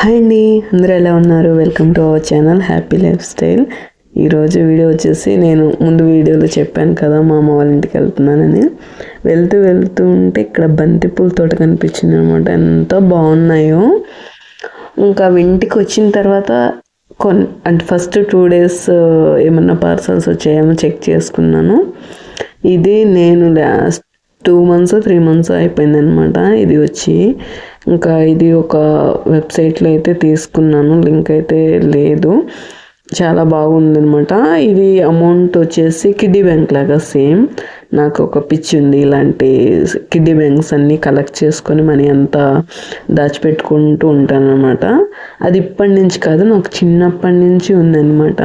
Hi అండి అందరూ ఎలా ఉన్నారు? Welcome to our channel happy lifestyle ఈరోజు వీడియో వచ్చేసి నేను ముందు వీడియోలో చెప్పాను కదా మా అమ్మ వాళ్ళ ఇంటికి వెళ్తున్నానని. వెళ్తూ వెళ్తూ ఉంటే ఇక్కడ బంతిపూల తోట కనిపించింది అనమాట ఎంత బాగున్నాయో. ఇంకా ఇంటికి వచ్చిన తర్వాత కొన్ అంటే ఫస్ట్ టూ డేస్ ఏమన్నా పార్సల్స్ వచ్చాయేమో చెక్ చేసుకున్నాను. ఇది నేను last two months three months అయిపోయింది అనమాట ఇది వచ్చి. ఇంకా ఇది ఒక వెబ్సైట్లో అయితే తీసుకున్నాను లింక్ అయితే లేదు. చాలా బాగుందనమాట ఇది అమౌంట్ వచ్చేసి కిడ్డీ బ్యాంక్ లాగా సేమ్. నాకు ఒక పిచ్చి ఉంది ఇలాంటి కిడ్డీ బ్యాంక్స్ అన్నీ కలెక్ట్ చేసుకొని మనీ అంతా దాచిపెట్టుకుంటూ ఉంటాను అనమాట అది ఇప్పటి నుంచి కాదు నాకు చిన్నప్పటి నుంచి ఉందన్నమాట.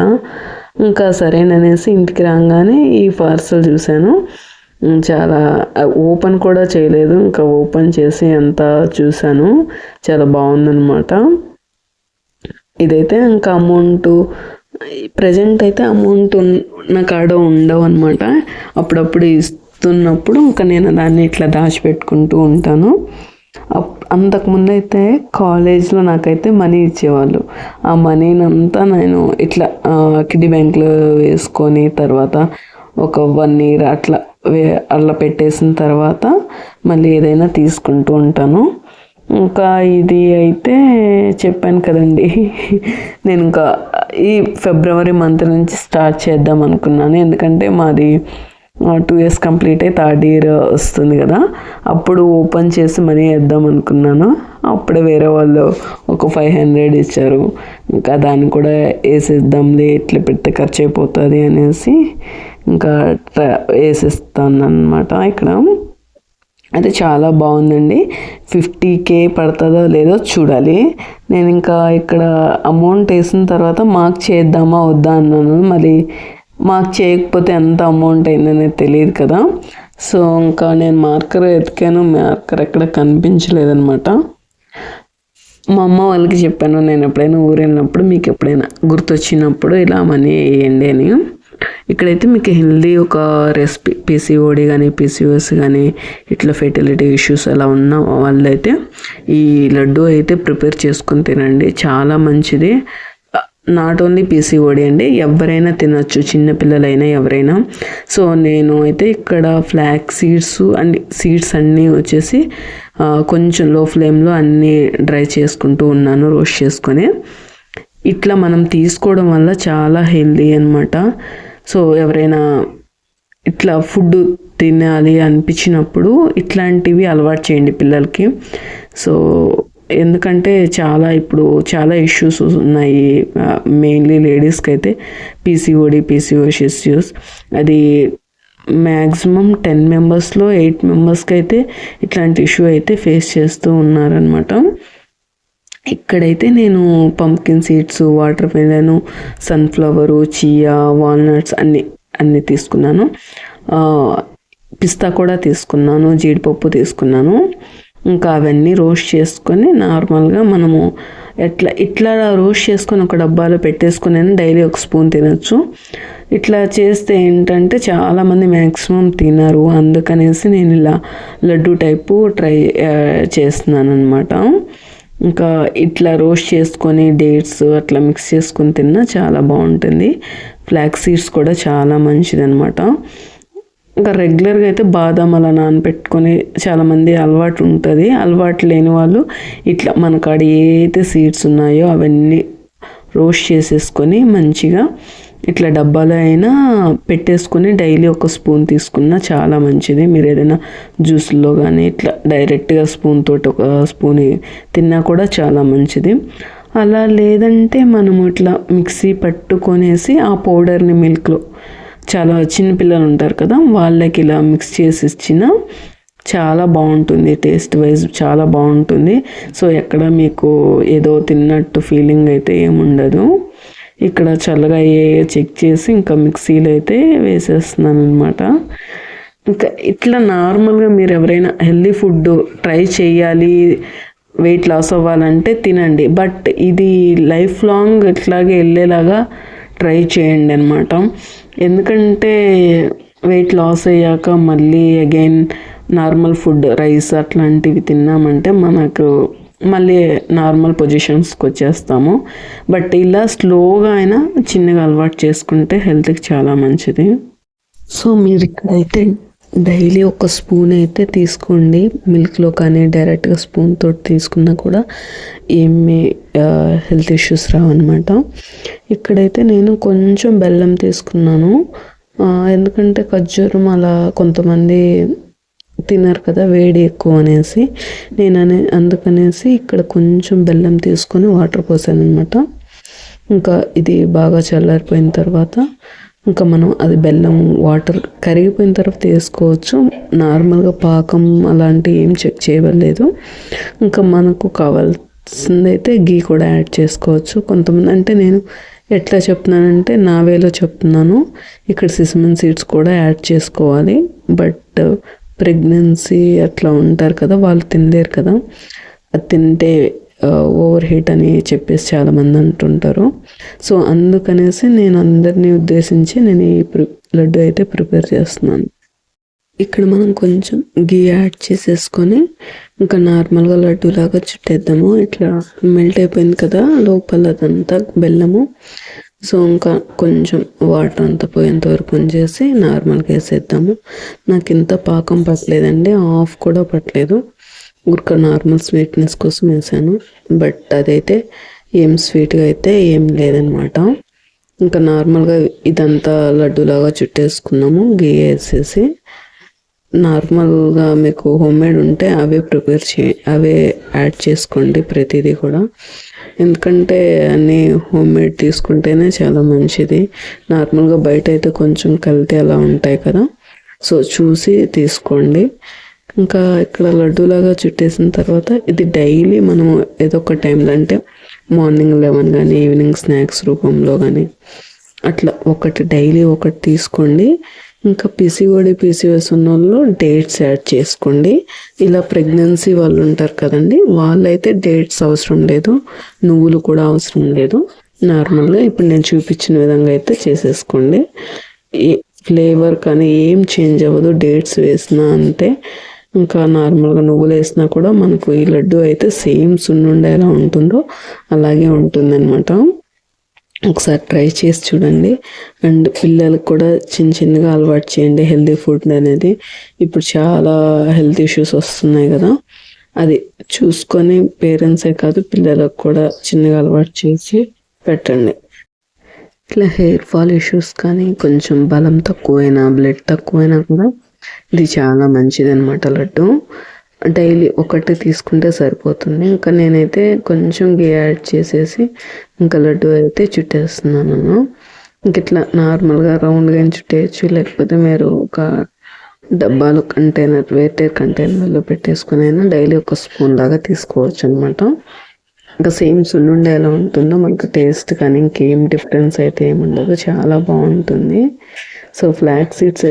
ఇంకా సరేననేసి ఇంటికి రాగానే ఈ పార్సల్ చూశాను. చాలా ఓపెన్ కూడా చేయలేదు. ఇంకా ఓపెన్ చేసి అంతా చూశాను. చాలా బాగుందనమాట ఇదైతే ఇంకా అమౌంట్ ప్రజెంట్ అయితే అమౌంట్ నా కాడ ఉండవు అనమాట అప్పుడప్పుడు ఇస్తున్నప్పుడు ఇంకా నేను దాన్ని ఇట్లా దాచిపెట్టుకుంటూ ఉంటాను. అప్- అంతకుముందు అయితే కాలేజ్లో నాకైతే మనీ ఇచ్చేవాళ్ళు. ఆ మనీని అంతా నేను ఇట్లా కిడ్డీ బ్యాంక్లో వేసుకొని తర్వాత ఒక వన్ ఇయర్ అట్లా వే పెట్టేసిన తర్వాత మళ్ళీ ఏదైనా తీసుకుంటూ ఉంటాను. ఇంకా ఇది అయితే చెప్పాను కదండి. నేను ఇంకా ఈ ఫిబ్రవరి మంత్ నుంచి స్టార్ట్ చేద్దాం అనుకున్నాను. ఎందుకంటే మాది టూ ఇయర్స్ కంప్లీట్ అయ్యి థర్డ్ ఇయర్ వస్తుంది కదా. అప్పుడు ఓపెన్ చేసి మనీ వేద్దాం అనుకున్నాను. అప్పుడే వేరే వాళ్ళు ఒక ఫైవ్ హండ్రెడ్ ఇచ్చారు. ఇంకా దాన్ని కూడా వేసేద్దాంలే ఇట్లా పెడితే ఖర్చు అయిపోతుంది అనేసి ఇంకా ట్రా- వేసేస్తాను అనమాట ఇక్కడ. అయితే చాలా బాగుందండి. ఫిఫ్టీ కే పడుతుందో లేదో చూడాలి. నేను ఇంకా ఇక్కడ అమౌంట్ వేసిన తర్వాత మార్క్ చేద్దామా వద్దా అన్నాను. మరి మార్క్ చేయకపోతే ఎంత అమౌంట్ అయిందనేది తెలియదు కదా. సో ఇంకా నేను మార్కర్ ఎతికాను మార్కర్ ఎక్కడ కనిపించలేదన్నమాట. మా అమ్మ వాళ్ళకి చెప్పాను. నేను ఎప్పుడైనా ఊరు వెళ్ళినప్పుడు మీకు ఎప్పుడైనా గుర్తొచ్చినప్పుడు ఇలా మనీ వేయండి అని. ఇక్కడైతే మీకు హెల్దీ ఒక రెసిపీ పీసీఓడి కానీ పీసీఓఎస్ కానీ ఇట్లా ఫెర్టిలిటీ ఇష్యూస్ అలా ఉన్న వాళ్ళైతే ఈ లడ్డు అయితే ప్రిపేర్ చేసుకొని తినండి. చాలా మంచిది. నాట్ ఓన్లీ పీసీఓడి అండి ఎవరైనా తినచ్చు. చిన్నపిల్లలైనా ఎవరైనా. సో నేను అయితే ఇక్కడ ఫ్లాక్ సీడ్స్ అండ్ సీడ్స్ అన్నీ వచ్చేసి కొంచెం లో ఫ్లేమ్లో అన్నీ డ్రై చేసుకుంటూ ఉన్నాను రోస్ట్ చేసుకొని. ఇట్లా మనం తీసుకోవడం వల్ల చాలా హెల్దీ అనమాట సో ఎవరైనా ఇట్లా ఫుడ్ తినాలి అనిపించినప్పుడు ఇట్లాంటివి అలవాటు చేయండి పిల్లలకి. సో ఎందుకంటే చాలా ఇప్పుడు చాలా ఇష్యూస్ ఉన్నాయి మెయిన్లీ లేడీస్కి అయితే పీసీఓడి పీసీఓఎస్ ఇష్యూస్ అది మ్యాక్సిమం టెన్ మెంబర్స్లో ఎయిట్ మెంబర్స్కి అయితే ఇట్లాంటి ఇష్యూ అయితే ఫేస్ చేస్తూ ఉన్నారనమాట ఇక్కడైతే నేను pumpkin seeds watermelon sunflower chia walnuts అన్ని అన్నీ తీసుకున్నాను. పిస్తా కూడా తీసుకున్నాను జీడిపప్పు తీసుకున్నాను. ఇంకా అవన్నీ రోస్ట్ చేసుకొని నార్మల్గా మనము ఎట్లా ఇట్లా రోస్ట్ చేసుకొని ఒక డబ్బాలో పెట్టేసుకుని డైలీ ఒక స్పూన్ తినచ్చు. ఇట్లా చేస్తే ఏంటంటే చాలామంది మ్యాక్సిమం తినరు. అందుకనేసి నేను ఇలా లడ్డు టైపు ట్రై చేస్తున్నాను అనమాట ఇంకా ఇట్లా రోస్ట్ చేసుకొని డేట్స్ అట్లా మిక్స్ చేసుకొని తిన్నా చాలా బాగుంటుంది. ఫ్లాక్ సీడ్స్ కూడా చాలా మంచిదన్నమాట. ఇంకా రెగ్యులర్గా అయితే బాదం అలా నానబెట్టుకొని చాలామంది అలవాటు ఉంటుంది. అలవాటు లేని వాళ్ళు ఇట్లా మన కాడ ఏదైతే సీడ్స్ ఉన్నాయో అవన్నీ రోస్ట్ చేసేసుకొని మంచిగా ఇట్లా డబ్బాలో అయినా పెట్టేసుకొని డైలీ ఒక స్పూన్ తీసుకున్నా చాలా మంచిది. మీరు ఏదైనా జ్యూస్లో కానీ ఇట్లా డైరెక్ట్గా స్పూన్ తోటి ఒక స్పూన్ తిన్నా కూడా చాలా మంచిది. అలా లేదంటే మనము ఇట్లా మిక్సీ పట్టుకొనేసి ఆ పౌడర్ని మిల్క్లో చాలా చిన్న పిల్లలు ఉంటారు కదా వాళ్ళకి ఇలా మిక్స్ చేసి ఇచ్చిన చాలా బాగుంటుంది. టేస్ట్ వైజ్ చాలా బాగుంటుంది. సో ఎక్కడ మీకు ఏదో తిన్నట్టు ఫీలింగ్ అయితే ఏముండదు. ఇక్కడ చల్లగా అయ్యే చెక్ చేసి ఇంకా మిక్సీలో అయితే వేసేస్తున్నాను అనమాట ఇంకా ఇట్లా నార్మల్గా మీరు ఎవరైనా హెల్దీ ఫుడ్ ట్రై చేయాలి వెయిట్ లాస్ అవ్వాలంటే తినండి. బట్ ఇది లైఫ్ లాంగ్ ఇట్లాగే వెళ్ళేలాగా ట్రై చేయండి అనమాట ఎందుకంటే వెయిట్ లాస్ అయ్యాక మళ్ళీ అగైన్ నార్మల్ ఫుడ్ రైస్ అట్లాంటివి తిన్నామంటే మనకు మళ్ళీ నార్మల్ పొజిషన్స్కి వచ్చేస్తాము. బట్ ఇలా స్లోగా అయినా చిన్నగా అలవాటు చేసుకుంటే హెల్త్కి చాలా మంచిది. సో మీరు ఇక్కడైతే డైలీ ఒక స్పూన్ అయితే తీసుకోండి. మిల్క్లో కానీ డైరెక్ట్గా స్పూన్ తోటి తీసుకున్నా కూడా ఏమి హెల్త్ ఇష్యూస్ రావన్నమాట. ఇక్కడైతే నేను కొంచెం బెల్లం తీసుకున్నాను. ఎందుకంటే ఖర్జూరం అలా కొంతమంది తినరు కదా వేడి ఎక్కువ అనేసి. నేను అనే అందుకనేసి ఇక్కడ కొంచెం బెల్లం తీసుకొని వాటర్ పోసాను అనమాట ఇంకా ఇది బాగా చల్లారిపోయిన తర్వాత ఇంకా మనం అది బెల్లం వాటర్ కరిగిపోయిన తర్వాత వేసుకోవచ్చు. నార్మల్గా పాకం అలాంటి ఏం చెక్ చేయలేదు ఇంకా మనకు కావాల్సింది అయితే గీ కూడా యాడ్ చేసుకోవచ్చు. కొంతమంది అంటే నేను ఎట్లా చెప్తున్నానంటే నా వేలో చెప్తున్నాను. ఇక్కడ సిసమన్ సీడ్స్ కూడా యాడ్ చేసుకోవాలి. బట్ ప్రెగ్నెన్సీ అట్లా ఉంటారు కదా వాళ్ళు తినలేరు కదా. అది తింటే ఓవర్ హీట్ అని చెప్పేసి చాలామంది అంటుంటారు. సో అందుకనేసి నేను అందరినీ ఉద్దేశించి నేను ఈ లడ్డు అయితే ప్రిపేర్ చేస్తున్నాను. ఇక్కడ మనం కొంచెం గీ యాడ్ చేసేసుకొని ఇంకా నార్మల్గా లడ్డు లాగా చుట్టేద్దాము. ఇట్లా మెల్ట్ అయిపోయింది కదా లోపల అదంతా బెల్లము. సో ఇంకా కొంచెం వాటర్ అంతా పోయేంత వరకు ఉంచేసి నార్మల్గా వేసేద్దాము. నాకు ఇంత పాకం పట్టలేదండి ఆఫ్ కూడా పట్టలేదు. ఊరిక నార్మల్ స్వీట్నెస్ కోసం వేసాను. బట్ అదైతే ఏం స్వీట్గా అయితే ఏం లేదనమాట. ఇంకా నార్మల్గా ఇదంతా లడ్డూలాగా చుట్టేసుకున్నాము గీ వేసేసి. నార్మల్గా మీకు హోమ్ మేడ్ ఉంటే అవే ప్రిపేర్ చే అవే యాడ్ చేసుకోండి ప్రతిదీ కూడా. ఎందుకంటే అన్నీ హోమ్ మేడ్ తీసుకుంటేనే చాలా మంచిది. నార్మల్గా బయట అయితే కొంచెం కల్తీ అలా ఉంటాయి కదా. సో చూసి తీసుకోండి. ఇంకా ఇక్కడ లడ్డూలాగా చుట్టేసిన తర్వాత ఇది డైలీ మనము ఏదో ఒక టైంలో అంటే మార్నింగ్ లెవెన్ కానీ ఈవినింగ్ స్నాక్స్ రూపంలో కానీ అట్లా ఒకటి డైలీ ఒకటి తీసుకోండి. ఇంకా పిసిఓడి పిసిఓఎస్ ఉన్న వాళ్ళు డేట్స్ యాడ్ చేసుకోండి. ఇలా ప్రెగ్నెన్సీ వాళ్ళు ఉంటారు కదండి వాళ్ళైతే డేట్స్ అవసరం లేదు నువ్వులు కూడా అవసరం లేదు. నార్మల్గా ఇప్పుడు నేను చూపించిన విధంగా అయితే చేసేసుకోండి. ఏ ఫ్లేవర్ కానీ ఏం చేంజ్ అవ్వదు డేట్స్ వేసినా అంటే ఇంకా నార్మల్గా నువ్వులు వేసినా కూడా మనకు ఈ లడ్డు అయితే సేమ్ సున్నుండ ఎలా ఉంటుందో అలాగే ఉంటుందన్నమాట. ఒకసారి ట్రై చేసి చూడండి. అండ్ పిల్లలకు కూడా చిన్న చిన్నగా అలవాటు చేయండి హెల్తీ ఫుడ్ అనేది. ఇప్పుడు చాలా హెల్త్ ఇష్యూస్ వస్తున్నాయి కదా. అది చూసుకొని పేరెంట్సే కాదు పిల్లలకు కూడా చిన్నగా అలవాటు చేసి పెట్టండి. ఇట్లా హెయిర్ ఫాల్ ఇష్యూస్ కానీ కొంచెం బలం తక్కువైనా బ్లడ్ తక్కువైనా కూడా ఇది చాలా మంచిది అనమాట లడ్డు. డైలీ ఒకటి తీసుకుంటే సరిపోతుంది. ఇంకా నేనైతే కొంచెం గీ యాడ్ చేసేసి ఇంకా లడ్డు అయితే చుట్టేస్తున్నాను. ఇంక ఇట్లా నార్మల్గా రౌండ్గా చుట్టేయచ్చు. లేకపోతే మీరు ఒక డబ్బాలు కంటైనర్ వేరే కంటైనర్లో పెట్టేసుకుని అయినా డైలీ ఒక స్పూన్ లాగా తీసుకోవచ్చు అనమాట ఇంకా సేమ్ సున్నుండే ఎలా ఉంటుందో మనకు టేస్ట్ కానీ ఇంకేం డిఫరెన్స్ అయితే ఏమి ఉండదు. చాలా బాగుంటుంది. సో ఫ్లాక్ సీడ్స్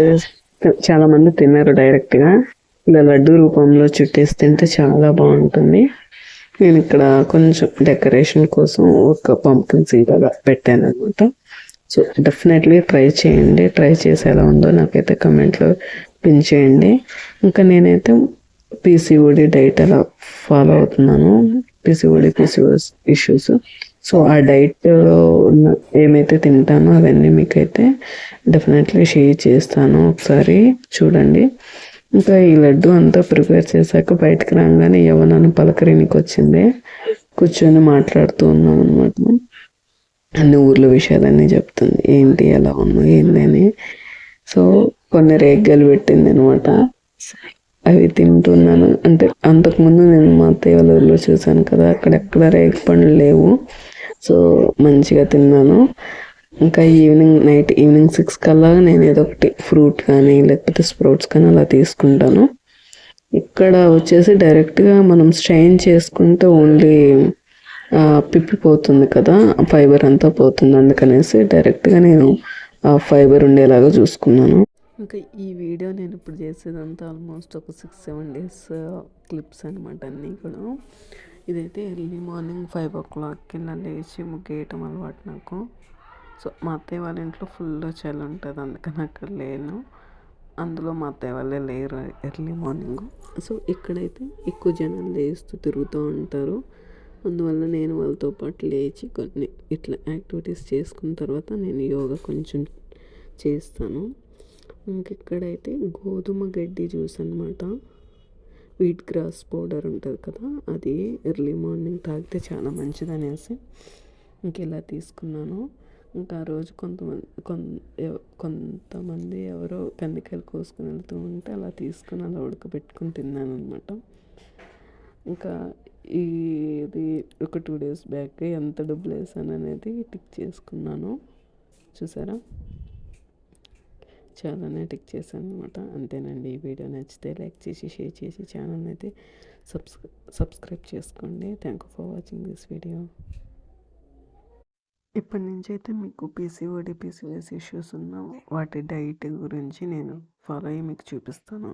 చాలామంది తిన్నారు డైరెక్ట్గా. ఇలా లడ్డు రూపంలో చుట్టేసి తింటే చాలా బాగుంటుంది. నేను ఇక్కడ కొంచెం డెకరేషన్ కోసం ఒక పంపిన్ సీడ్ పెట్టాను అనమాట సో డెఫినెట్లీ ట్రై చేయండి. ట్రై చేసి ఎలా ఉందో నాకైతే కమెంట్లో పిన్ చేయండి. ఇంకా నేనైతే పీసీఓడి డైట్ అలా ఫాలో అవుతున్నాను. PCOD PCOS issues. సో ఆ డైట్ ఏమైతే తింటానో అవన్నీ మీకైతే డెఫినెట్లీ షేర్ చేస్తాను ఒకసారి. చూడండి. ఇంకా ఈ లడ్డు అంతా ప్రిపేర్ చేశాక బయటకు రాగానే యవనాన్ని పలకరినికి వచ్చింది. కూర్చొని మాట్లాడుతూ ఉన్నాం అనమాట అన్ని ఊర్ల విషయాలన్నీ చెప్తుంది. ఏంటి ఎలా ఉన్నావు ఏంటి అని. సో కొన్ని రేగ్గలు పెట్టింది అనమాట అవి తింటున్నాను. అంటే అంతకుముందు నేను మా అత్తయ్య వాళ్ళ ఊళ్ళో చూశాను కదా అక్కడెక్కడ రేగి పండ్లు లేవు. సో మంచిగా తిన్నాను. ఇంకా ఈవినింగ్ నైట్ ఈవినింగ్ సిక్స్ కల్లా నేను ఏదో ఒకటి ఫ్రూట్ కానీ లేకపోతే స్ప్రౌట్స్ కానీ అలా తీసుకుంటాను. ఇక్కడ వచ్చేసి డైరెక్ట్గా మనం స్ట్రైన్ చేసుకుంటే ఓన్లీ పిప్పిపోతుంది కదా ఫైబర్ అంతా పోతుంది. అందుకనేసి డైరెక్ట్గా నేను ఫైబర్ ఉండేలాగా చూసుకున్నాను. ఇంకా ఈ వీడియో నేను ఇప్పుడు చేసేదంతా ఆల్మోస్ట్ ఒక సిక్స్ సెవెన్ డేస్ క్లిప్స్ అనమాట అన్నీ కూడా. ఇదైతే ఎర్లీ మార్నింగ్ ఫైవ్ ఓ క్లాక్కి ఇలా లేచి ముగ్గేయటం అలవాటు నాకు. సో మా అత్తయ్య వాళ్ళ ఇంట్లో ఫుల్ చలి ఉంటుంది అందుకని అక్కడ లేను. అందులో మా అత్తయ్య వాళ్ళే లేరు ఎర్లీ మార్నింగ్. సో ఇక్కడైతే ఎక్కువ జనాలు లేస్తూ తిరుగుతూ ఉంటారు. అందువల్ల నేను వాళ్ళతో పాటు లేచి కొన్ని ఇట్లా యాక్టివిటీస్ చేసుకున్న తర్వాత నేను యోగా కొంచెం చేస్తాను. ఇంకెక్కడైతే గోధుమ గడ్డి జ్యూస్ అనమాట వీట్ గ్రాస్ పౌడర్ ఉంటుంది కదా అది ఎర్లీ మార్నింగ్ తాగితే చాలా మంచిది అనేసి ఇంకెలా తీసుకున్నాను. ఇంకా ఆ రోజు కొంతమంది కొంతమంది ఎవరో కందికాయలు కోసుకుని వెళ్తూ ఉంటే అలా తీసుకుని అలా ఉడకబెట్టుకుని తిన్నాను అనమాట ఇంకా ఇది ఒక టూ డేస్ బ్యాక్ ఎంత డబ్బులు వేసాను అనేది టిక్ చేసుకున్నాను. చూసారా? చాలానే టిక్ చేశాను అనమాట అంతేనండి. ఈ వీడియో నచ్చితే లైక్ చేసి షేర్ చేసి ఛానల్ అయితే సబ్స్క్రై సబ్స్క్రైబ్ చేసుకోండి. Thank you for watching this video. ఇప్పటి నుంచి అయితే మీకు పీసీఓడి పీసీఎస్ ఇష్యూస్ ఉన్న వాటి డైట్ గురించి నేను ఫాలో అయ్యి మీకు చూపిస్తాను.